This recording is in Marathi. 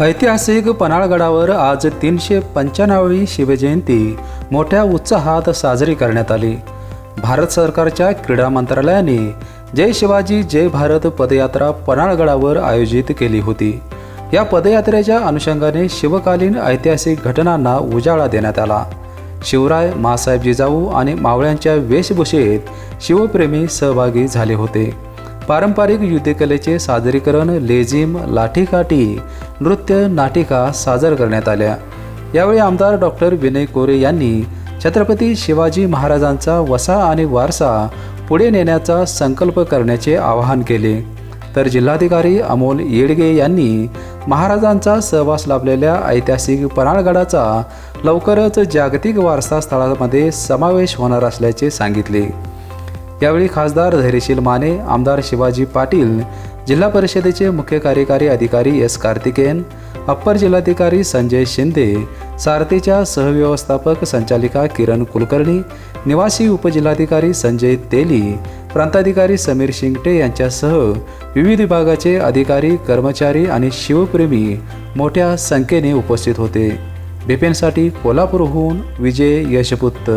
ऐतिहासिक पन्हाळगडावर आज तीनशे पंच्याण्णवी शिवजयंती मोठ्या उत्साहात साजरी करण्यात आली. भारत सरकारच्या क्रीडा मंत्रालयाने जय शिवाजी जय भारत पदयात्रा पन्हाळगडावर आयोजित केली होती. या पदयात्रेच्या अनुषंगाने शिवकालीन ऐतिहासिक घटनांना उजाळा देण्यात आला. शिवराय मासाहेब जिजाऊ आणि मावळ्यांच्या वेशभूषेत शिवप्रेमी सहभागी झाले होते. पारंपरिक युद्धकलेचे सादरीकरण लेझिम लाठीकाठी नृत्य नाटिका सादर करण्यात आल्या. यावेळी आमदार डॉक्टर विनय कोरे यांनी छत्रपती शिवाजी महाराजांचा वसा आणि वारसा पुढे नेण्याचा संकल्प करण्याचे आवाहन केले. तर जिल्हाधिकारी अमोल येडगे यांनी महाराजांचा सहवास लाभलेल्या ऐतिहासिक पराळगडाचा लवकरच जागतिक वारसा स्थळामध्ये समावेश होणार असल्याचे सांगितले. यावेळी खासदार धैर्यशील माने आमदार शिवाजी पाटील जिल्हा परिषदेचे मुख्य कार्यकारी अधिकारी एस कार्तिकेयन अप्पर जिल्हाधिकारी संजय शिंदे सारथीच्या सहव्यवस्थापक संचालिका किरण कुलकर्णी निवासी उपजिल्हाधिकारी संजय तेली प्रांताधिकारी समीर शिंगटे यांच्यासह विविध विभागाचे अधिकारी कर्मचारी आणि शिवप्रेमी मोठ्या संख्येने उपस्थित होते. बिपिनसाठी कोल्हापूरहून विजय यशपुत्त